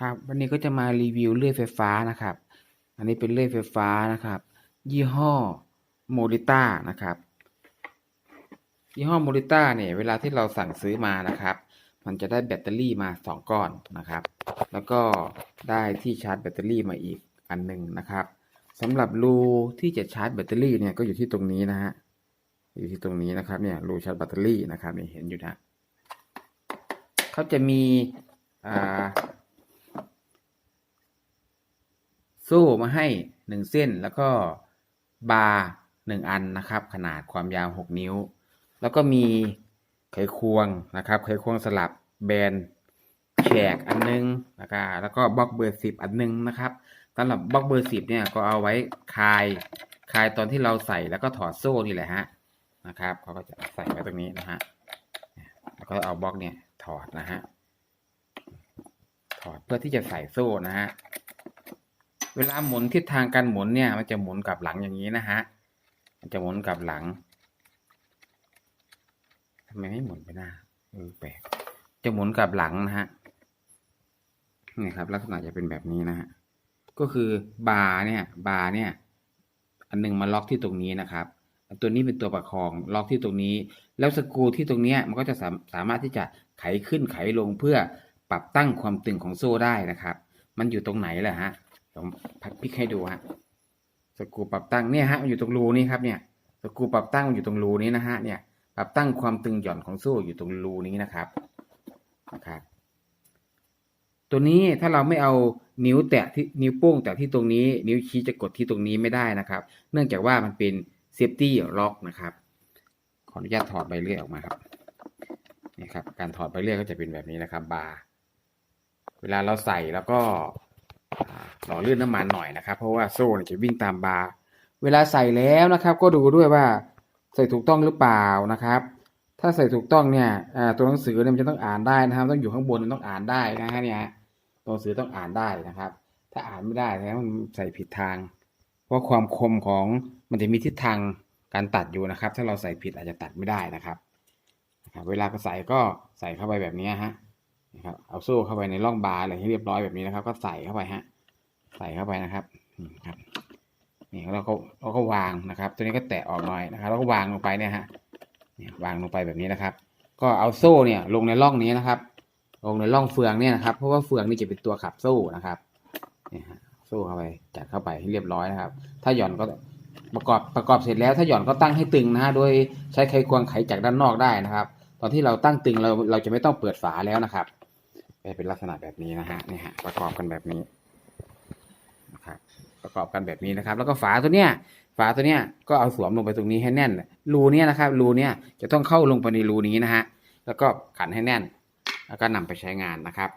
ครับวันนี้ก็จะมารีวิวเลื่อยไฟฟ้านะครับ อันนี้เป็นเลื่อยไฟฟ้านะครับ ยี่ห้อโมริต้านะครับ ยี่ห้อโมริต้าเนี่ยเวลาที่เราสั่งซื้อมานะครับ มันจะได้แบตเตอรี่มาสองก้อนนะครับ แล้วก็ได้ที่ชาร์จแบตเตอรี่มาอีกอันหนึ่งนะครับสำหรับรูที่จะชาร์จแบตเตอรี่เนี่ยก็อยู่ที่ตรงนี้นะฮะอยู่ที่ตรงนี้นะครับเนี่ยรูชาร์จแบตเตอรี่นะครับนี่เห็นอยู่นะเขาจะมีอ่า โซ่มาให้หนึ่งเส้นแล้วก็บาร์หนึ่งอันนะครับ ขนาดความยาวหกนิ้ว แล้วก็มีไขควงนะครับ ไขควงสลับแบนแฉกอันนึงนะครับแล้วก็บล็อกเบอร์สิบอันนึงนะครับสำหรับบล็อกเบอร์สิบเนี่ยก็เอาไว้คลายคลายตอนที่เราใส่แล้วก็ถอดโซ่นี่แหละฮะนะครับเขาก็จะใส่ไว้ตรงนี้นะฮะแล้วก็เอาบล็อกเนี่ยถอดนะฮะถอดเพื่อที่จะใส่โซ่นะฮะ เวลาหมุนทิศทางการหมุนเนี่ย มันจะหมุนกลับหลังอย่างนี้นะฮะ มันจะหมุนกลับหลังทำไมไม่หมุนไปหน้าเออแปลกจะหมุนกลับหลังนะฮะนี่ครับ ลักษณะจะเป็นแบบนี้นะฮะก็คือบาร์เนี่ย บาร์เนี่ย อันหนึงมาล็อกที่ตรงนี้นะครับ ตัวนี้เป็นตัวประคองล็อกที่ตรงนี้ แล้วสกรูที่ตรงนี้มันก็จะสามสามารถที่จะไขขึ้นไขลงเพื่อปรับตั้งความตึงของโซ่ได้นะครับ มันอยู่ตรงไหนแหละฮะ ผมพัดพลิกให้ดูฮะสกรูปรับตั้งเนี่ยฮะมันอยู่ตรงรูนี้ครับเนี่ยสกรูปรับตั้งมันอยู่ตรงรูนี้นะฮะเนี่ยปรับตั้งความตึงหย่อนของโซ่อยู่ตรงรูนี้นะครับนะครับ ตัวนี้ถ้าเราไม่เอานิ้วแตะที่นิ้วโป้งแตะที่ตรงนี้ นิ้วชี้จะกดที่ตรงนี้ไม่ได้นะครับ เนื่องจากว่ามันเป็นเซฟตี้ล็อกนะครับ ขออนุญาตถอดใบเลื่อยออกมาครับนี่ครับ การถอดใบเลื่อยก็จะเป็นแบบนี้นะครับบาร์เวลาเราใส่แล้วก็ หล่อลื่นน้ำมันหน่อยนะครับ เพราะว่าโซ่จะวิ่งตามบาร์เวลาใส่แล้วนะครับ ก็ดูด้วยว่าใส่ถูกต้องหรือเปล่านะครับ ถ้าใส่ถูกต้องเนี่ยตัวหนังสือเนี่ยมันจะต้องอ่านได้นะครับ ต้องอยู่ข้างบนมันต้องอ่านได้นะฮะเนี่ยตัวหนังสือต้องอ่านได้นะครับ ถ้าอ่านไม่ได้แล้วมันใส่ผิดทาง เพราะความคมของมันจะมีทิศทางการตัดอยู่นะครับ ถ้าเราใส่ผิดอาจจะตัดไม่ได้นะครับนะครับเวลาก็ใส่ก็ใส่เข้าไปแบบนี้ฮะนะครับเอาโซ่เข้าไปในร่องบาร์อะไรให้เรียบร้อยแบบนี้นะครับ ก็ใส่เข้าไปฮะ ใส่เข้าไปนะครับนี่ครับนี่เราก็เราก็วางนะครับ ตัวนี้ก็แตะออกหน่อยนะครับแล้วก็วางลงไปเนี่ยฮะเนี่ยวางลงไปแบบนี้นะครับ ก็เอาโซ่เนี่ยลงในร่องนี้นะครับ ลงในร่องเฟืองเนี่ยนะครับ เพราะว่าเฟืองนี่จะเป็นตัวขับโซ่นะครับเนี่ยฮะโซ่เข้าไปจัดเข้าไปให้เรียบร้อยนะครับ ถ้าหย่อนก็ประกอบประกอบเสร็จแล้วถ้าหย่อนก็ตั้งให้ตึงนะฮะโดยใช้ไขควงไขจากด้านนอกได้นะครับ ตอนที่เราตั้งตึงเราเราจะไม่ต้องเปิดฝาแล้วนะครับเป็นลักษณะแบบนี้นะฮะนี่ฮะประกอบกันแบบนี้ นะครับประกอบกันแบบนี้นะครับ แล้วก็ฝาตัวเนี้ยฝาตัวเนี้ยก็เอาสวมลงไปตรงนี้ให้แน่นรูเนี้ยนะครับรูเนี้ยจะต้องเข้าลงไปในรูนี้นะฮะแล้วก็ขันให้แน่น แล้วก็นำไปใช้งานนะครับ